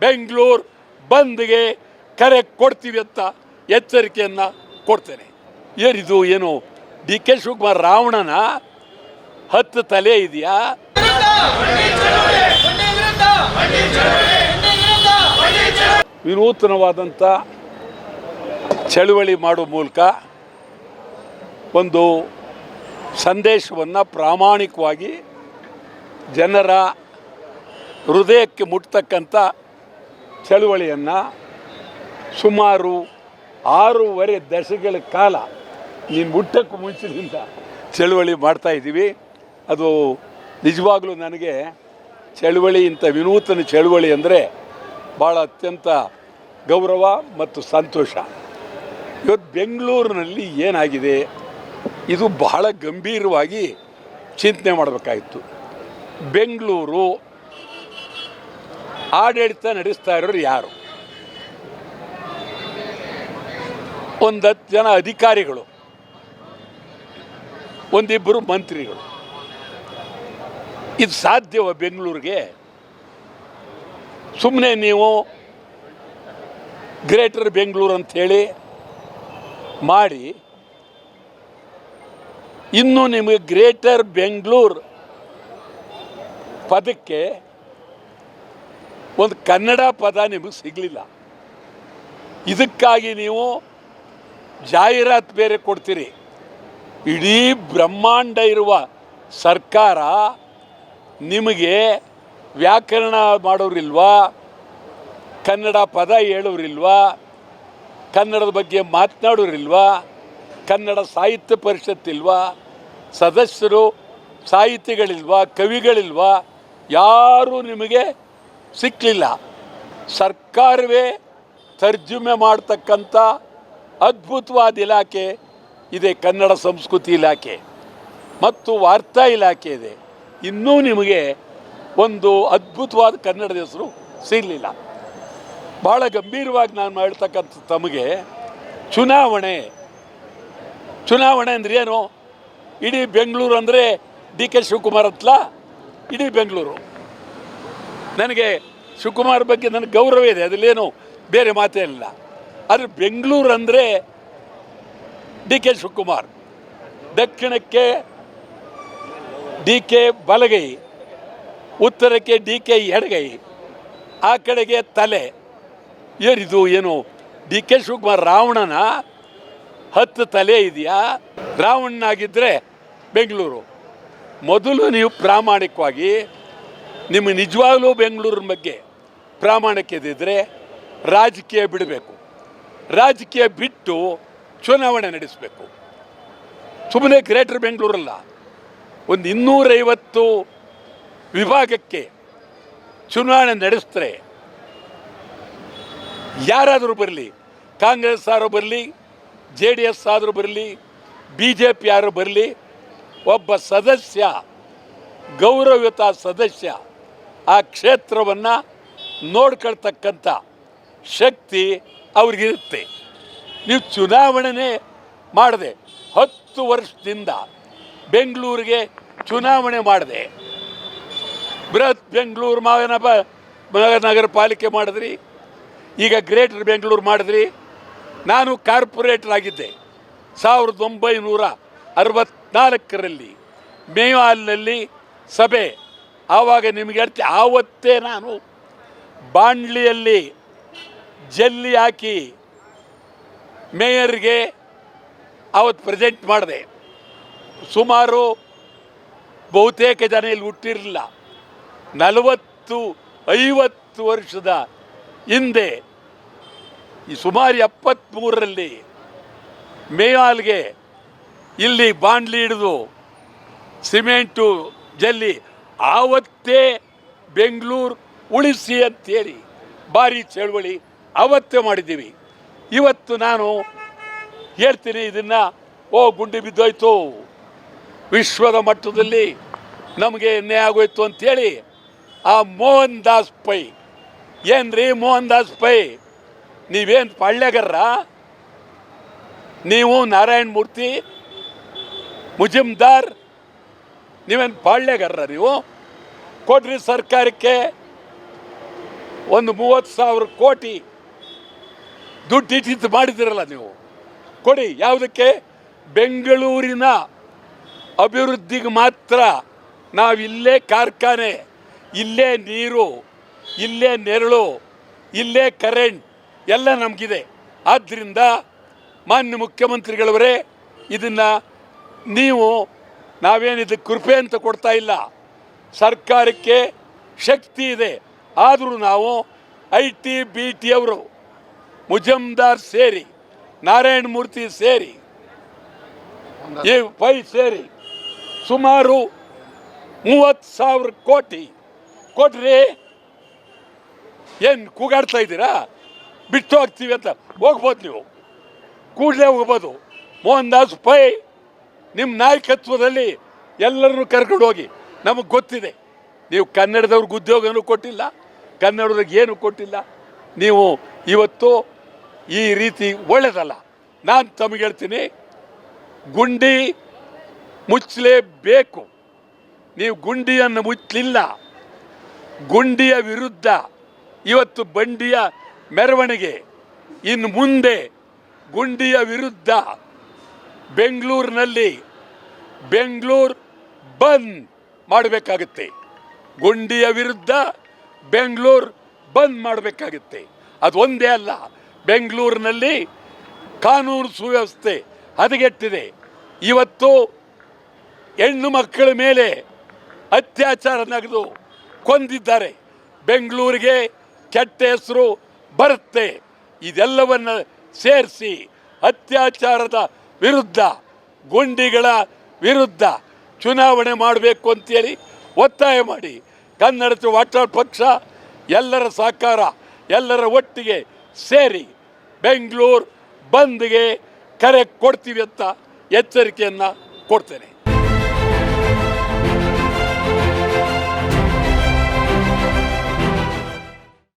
ಬೆಂಗಳೂರು ಬಂದ್ಗೆ ಕರೆ ಕೊಡ್ತೀವಿ ಅಂತ ಎಚ್ಚರಿಕೆಯನ್ನು ಕೊಡ್ತೇನೆ. ಏನಿದು ಏನು? ಡಿ ಕೆ ಶಿವಕುಮಾರ್ ರಾವಣನ ಹತ್ತು ತಲೆ ಇದೆಯಾ? ವಿನೂತನವಾದಂಥ ಚಳುವಳಿ ಮಾಡುವ ಮೂಲಕ ಒಂದು ಸಂದೇಶವನ್ನು ಪ್ರಾಮಾಣಿಕವಾಗಿ ಜನರ ಹೃದಯಕ್ಕೆ ಮುಟ್ತಕ್ಕಂಥ ಚಳುವಳಿಯನ್ನು ಸುಮಾರು ಆರೂವರೆ ದಶಕಗಳ ಕಾಲ ನೀನು ಹುಟ್ಟಕ್ಕೂ ಮುಂಚಿನಿಂದ ಚಳುವಳಿ ಮಾಡ್ತಾ ಇದ್ದೀವಿ. ಅದು ನಿಜವಾಗ್ಲೂ ನನಗೆ ಚಳುವಳಿ ಇಂಥ ವಿನೂತನ ಚಳುವಳಿ ಅಂದರೆ ಭಾಳ ಅತ್ಯಂತ ಗೌರವ ಮತ್ತು ಸಂತೋಷ. ಇವತ್ತು ಬೆಂಗಳೂರಿನಲ್ಲಿ ಏನಾಗಿದೆ? ಇದು ಬಹಳ ಗಂಭೀರವಾಗಿ ಚಿಂತನೆ ಮಾಡಬೇಕಾಗಿತ್ತು. ಬೆಂಗಳೂರು ಆಡಳಿತ ನಡೆಸ್ತಾ ಇರೋರು ಯಾರು? ಒಂದು ಹತ್ತು ಜನ ಅಧಿಕಾರಿಗಳು ಒಂದಿಬ್ಬರು ಮಂತ್ರಿಗಳು. ಇದು ಸಾಧ್ಯವ ಬೆಂಗಳೂರಿಗೆ? ಸುಮ್ಮನೆ ನೀವು ಗ್ರೇಟರ್ ಬೆಂಗಳೂರು ಅಂಥೇಳಿ ಮಾಡಿ, ಇನ್ನು ನಿಮಗೆ ಗ್ರೇಟರ್ ಬೆಂಗಳೂರು ಪದಕ್ಕೆ ಒಂದು ಕನ್ನಡ ಪದ ನಿಮಗೆ ಸಿಗಲಿಲ್ಲ. ಇದಕ್ಕಾಗಿ ನೀವು ಜಾಹೀರಾತು ಬೇರೆ ಕೊಡ್ತೀರಿ. ಇಡೀ ಬ್ರಹ್ಮಾಂಡ ಇರುವ ಸರ್ಕಾರ ನಿಮಗೆ ವ್ಯಾಕರಣ ಮಾಡೋರಿಲ್ವಾ? ಕನ್ನಡ ಪದ ಹೇಳೋರಿಲ್ವಾ? ಕನ್ನಡದ ಬಗ್ಗೆ ಮಾತನಾಡೋರಿಲ್ವಾ? ಕನ್ನಡ ಸಾಹಿತ್ಯ ಪರಿಷತ್ ಇಲ್ವಾ ಸದಸ್ಯರು ಸಾಹಿತಿಗಳಿಲ್ವಾ? ಕವಿಗಳಿಲ್ವಾ? ಯಾರೂ ನಿಮಗೆ ಸಿಕ್ಕಲಿಲ್ಲ ಸರ್ಕಾರವೇ ತರ್ಜುಮೆ ಮಾಡ್ತಕ್ಕಂಥ ಅದ್ಭುತವಾದ ಇಲಾಖೆ ಇದೆ, ಕನ್ನಡ ಸಂಸ್ಕೃತಿ ಇಲಾಖೆ. ಮತ್ತು ವಾರ್ತಾ ಇಲಾಖೆ ಇದೆ. ಇನ್ನೂ ನಿಮಗೆ ಒಂದು ಅದ್ಭುತವಾದ ಕನ್ನಡದ ಹೆಸರು ಸಿಗಲಿಲ್ಲ. ಭಾಳ ಗಂಭೀರವಾಗಿ ನಾನು ಮಾಡ್ತಕ್ಕಂಥ ತಮಗೆ, ಚುನಾವಣೆ. ಚುನಾವಣೆ ಅಂದರೆ ಏನು? ಇಡೀ ಬೆಂಗಳೂರು ಅಂದರೆ ಡಿ ಕೆ ಶಿವಕುಮಾರ್ ಅತ್ಲ ಇಡೀ ಬೆಂಗಳೂರು. ನನಗೆ ಶಿವಕುಮಾರ್ ಬಗ್ಗೆ ನನಗೆ ಗೌರವ ಇದೆ, ಅದರಲ್ಲೇನು ಬೇರೆ ಮಾತೇನಿಲ್ಲ. ಆದರೆ ಬೆಂಗಳೂರು ಅಂದರೆ ಡಿ ಕೆ ಶಿವಕುಮಾರ್, ದಕ್ಷಿಣಕ್ಕೆ ಡಿ ಕೆ ಬಲಗೈ, ಉತ್ತರಕ್ಕೆ ಡಿ ಕೆ ಎಡಗೈ, ಆ ಕಡೆಗೆ ತಲೆ ಏನಿದು ಏನು? ಡಿ ಕೆ ಶಿವಕುಮಾರ್ ರಾವಣನ ಹತ್ತು ತಲೆ ಇದೆಯಾ? ರಾವಣನಾಗಿದ್ದರೆ ಬೆಂಗಳೂರು. ಮೊದಲು ನೀವು ಪ್ರಾಮಾಣಿಕವಾಗಿ ನಿಮ್ಮ ನಿಜವಾಗ್ಲೂ ಬೆಂಗಳೂರಿನ ಬಗ್ಗೆ ಪ್ರಾಮಾಣಿಕದಿದ್ದರೆ ರಾಜಕೀಯ ಬಿಡಬೇಕು. ರಾಜಕೀಯ ಬಿಟ್ಟು ಚುನಾವಣೆ ನಡೆಸಬೇಕು. ಸುಮ್ಮನೆ ಗ್ರೇಟರ್ ಬೆಂಗಳೂರಲ್ಲ ಒಂದು ಇನ್ನೂರೈವತ್ತು ವಿಭಾಗಕ್ಕೆ ಚುನಾವಣೆ ನಡೆಸಿದ್ರೆ ಯಾರಾದರೂ ಬರಲಿ, ಕಾಂಗ್ರೆಸ್ ಆದರೂ ಬರಲಿ, ಜೆ ಡಿ ಎಸ್ ಆದರೂ ಬರಲಿ, ಬಿ ಜೆ ಪಿ ಯಾರು ಬರಲಿ, ಒಬ್ಬ ಸದಸ್ಯ, ಗೌರವಯುತ ಸದಸ್ಯ ಆ ಕ್ಷೇತ್ರವನ್ನು ನೋಡ್ಕೊಳ್ತಕ್ಕಂಥ ಶಕ್ತಿ ಅವ್ರಿಗಿರುತ್ತೆ. ನೀವು ಚುನಾವಣೆ ಮಾಡಿದೆ ಹತ್ತು ವರ್ಷದಿಂದ ಬೆಂಗಳೂರಿಗೆ ಚುನಾವಣೆ ಮಾಡಿದೆ. ಬೃಹತ್ ಬೆಂಗಳೂರು ಮಹಾನಪ ಮಹಾನಗರ ಪಾಲಿಕೆ ಮಾಡಿದ್ರಿ, ಈಗ ಗ್ರೇಟರ್ ಬೆಂಗಳೂರು ಮಾಡಿದ್ರಿ. ನಾನು ಕಾರ್ಪೊರೇಟರ್ ಆಗಿದ್ದೆ. ಸಾವಿರದ ಒಂಬೈನೂರ ಅರವತ್ತ್ನಾಲ್ಕರಲ್ಲಿ ಮೇವಾಲ್ನಲ್ಲಿ ಸಭೆ ಆವಾಗ ನಿಮಗೆ ಹೇಳ್ತಿ ಆವತ್ತೇ ನಾನು ಬಾಂಡ್ಲಿಯಲ್ಲಿ ಜಲ್ಲಿ ಹಾಕಿ ಮೇಯರ್ಗೆ ಆವತ್ತು ಪ್ರೆಸೆಂಟ್ ಮಾಡಿದೆ. ಸುಮಾರು ಬಹುತೇಕ ಜನ ಇಲ್ಲಿ ಹುಟ್ಟಿರಲಿಲ್ಲ. ನಲವತ್ತು, ಐವತ್ತು ವರ್ಷದ ಹಿಂದೆ ಈ ಸುಮಾರು ಎಪ್ಪತ್ತ್ಮೂರರಲ್ಲಿ ಮೇಯಾಲ್ಗೆ ಇಲ್ಲಿ ಬಾಂಡ್ಲಿ ಹಿಡಿದು ಸಿಮೆಂಟು, ಜಲ್ಲಿ ಆವತ್ತೇ ಬೆಂಗಳೂರು ಉಳಿಸಿ ಅಂತೇಳಿ ಭಾರಿ ಚಳವಳಿ ಆವತ್ತೇ ಮಾಡಿದ್ದೀವಿ. ಇವತ್ತು ನಾನು ಹೇಳ್ತೀನಿ ಇದನ್ನು, ಓ, ಗುಂಡಿ ಬಿದ್ದೋಯ್ತು. ವಿಶ್ವದ ಮಟ್ಟದಲ್ಲಿ ನಮಗೆ ಎಣ್ಣೆ ಆಗೋಯ್ತು ಅಂಥೇಳಿ ಆ ಮೋಹನ್ ದಾಸ್ ಪೈ. ಏನ್ರಿ ಮೋಹನ್ ದಾಸ್ ಪೈ? ನೀವೇನು ಪಳ್ಳೆಗರ್ರ ನೀವು ನಾರಾಯಣ ಮೂರ್ತಿ ಮುಜಿಮ್ದಾರ್ ನೀವೇನು ಪಾಳ್ಯಗಾರರ ನೀವು? ಕೊಡ್ರಿ ಸರ್ಕಾರಕ್ಕೆ ಒಂದು ಮೂವತ್ತು ಸಾವಿರ ಕೋಟಿ ದುಡ್ಡು ಇಟ್ಟಿದ್ದು ಮಾಡಿದಿರಲ್ಲ ನೀವು. ಕೊಡಿ, ಯಾವುದಕ್ಕೆ? ಬೆಂಗಳೂರಿನ ಅಭಿವೃದ್ಧಿಗೆ ಮಾತ್ರ ನಾವಿಲ್ಲೇ ಕಾರ್ಖಾನೆ, ಇಲ್ಲೇ ನೀರು, ಇಲ್ಲೇ ನೆರಳು, ಇಲ್ಲೇ ಕರೆಂಟ್ ಎಲ್ಲ ನಮಗಿದೆ. ಆದ್ದರಿಂದ ಮಾನ್ಯ ಮುಖ್ಯಮಂತ್ರಿಗಳವರೇ, ಇದನ್ನು ನೀವು ನಾವೇನು ಇದಕ್ಕೆ ಕೃಪೆ ಅಂತ ಕೊಡ್ತಾ ಇಲ್ಲ. ಸರ್ಕಾರಕ್ಕೆ ಶಕ್ತಿ ಇದೆ. ಆದರೂ ನಾವು ಐ ಟಿ ಬಿ ಟಿ ಅವರು ಮುಜಮ್ದಾರ್ ಸೇರಿ, ನಾರಾಯಣ ಮೂರ್ತಿ ಸೇರಿ ಈ ಪೈ ಸೇರಿ ಸುಮಾರು ಮೂವತ್ತು ಸಾವಿರ ಕೋಟಿ ಕೊಟ್ರಿ ಏನು ಕೂಗಾಡ್ತಾ ಇದ್ದೀರಾ? ಬಿಟ್ಟು ಹೋಗ್ತೀವಿ ಅಂತ ಹೋಗ್ಬೋದು ನೀವು. ಕೂಡಲೇ ಹೋಗ್ಬೋದು. ಮೋಹನ್ ದಾಸ್ ಪೈ ನಿಮ್ಮ ನಾಯಕತ್ವದಲ್ಲಿ ಎಲ್ಲರನ್ನು ಕರ್ಕೊಂಡು ಹೋಗಿ. ನಮಗೆ ಗೊತ್ತಿದೆ. ನೀವು ಕನ್ನಡದವ್ರಿಗೆ ಉದ್ಯೋಗನೂ ಕೊಟ್ಟಿಲ್ಲ, ಕನ್ನಡದವ್ರಿಗೆ ಏನು ಕೊಟ್ಟಿಲ್ಲ. ನೀವು ಇವತ್ತು ಈ ರೀತಿ ಒಳ್ಳೆಯದಲ್ಲ ನಾನು ತಮಗೆ ಹೇಳ್ತೀನಿ, ಗುಂಡಿ ಮುಚ್ಚಲೇಬೇಕು ನೀವು ಗುಂಡಿಯನ್ನು ಮುಚ್ಚಲಿಲ್ಲ ಗುಂಡಿಯ ವಿರುದ್ಧ ಇವತ್ತು ಬಂಡಿಯ ಮೆರವಣಿಗೆ. ಇನ್ನು ಮುಂದೆ ಗುಂಡಿಯ ವಿರುದ್ಧ ಬೆಂಗಳೂರಿನಲ್ಲಿ ಬೆಂಗಳೂರು ಬಂದ್ ಮಾಡಬೇಕಾಗುತ್ತೆ. ಗುಂಡಿಯ ವಿರುದ್ಧ ಬೆಂಗಳೂರು ಬಂದ್ ಮಾಡಬೇಕಾಗುತ್ತೆ. ಅದು ಒಂದೇ ಅಲ್ಲ, ಬೆಂಗಳೂರಿನಲ್ಲಿ ಕಾನೂನು ಸುವ್ಯವಸ್ಥೆ ಹದಗೆಟ್ಟಿದೆ. ಇವತ್ತು ಹೆಣ್ಣು ಮಕ್ಕಳ ಮೇಲೆ ಅತ್ಯಾಚಾರ ನಗದು ಕೊಂದಿದ್ದಾರೆ. ಬೆಂಗಳೂರಿಗೆ ಕೆಟ್ಟ ಹೆಸರು ಬರುತ್ತೆ. ಇದೆಲ್ಲವನ್ನು ಸೇರಿಸಿ ಅತ್ಯಾಚಾರದ ವಿರುದ್ಧ ಗುಂಡಿಗಳ ವಿರುದ್ಧ ಚುನಾವಣೆ ಮಾಡಬೇಕು ಅಂತೇಳಿ ಒತ್ತಾಯ ಮಾಡಿ. ಕನ್ನಡ ವಾಟಾಳ್ ಪಕ್ಷ ಎಲ್ಲರ ಸಹಕಾರ, ಎಲ್ಲರ ಒಟ್ಟಿಗೆ ಸೇರಿ ಬೆಂಗಳೂರು ಬಂದ್ಗೆ ಕರೆ ಕೊಡ್ತೀವಿ ಅಂತ ಎಚ್ಚರಿಕೆಯನ್ನು ಕೊಡ್ತೇನೆ.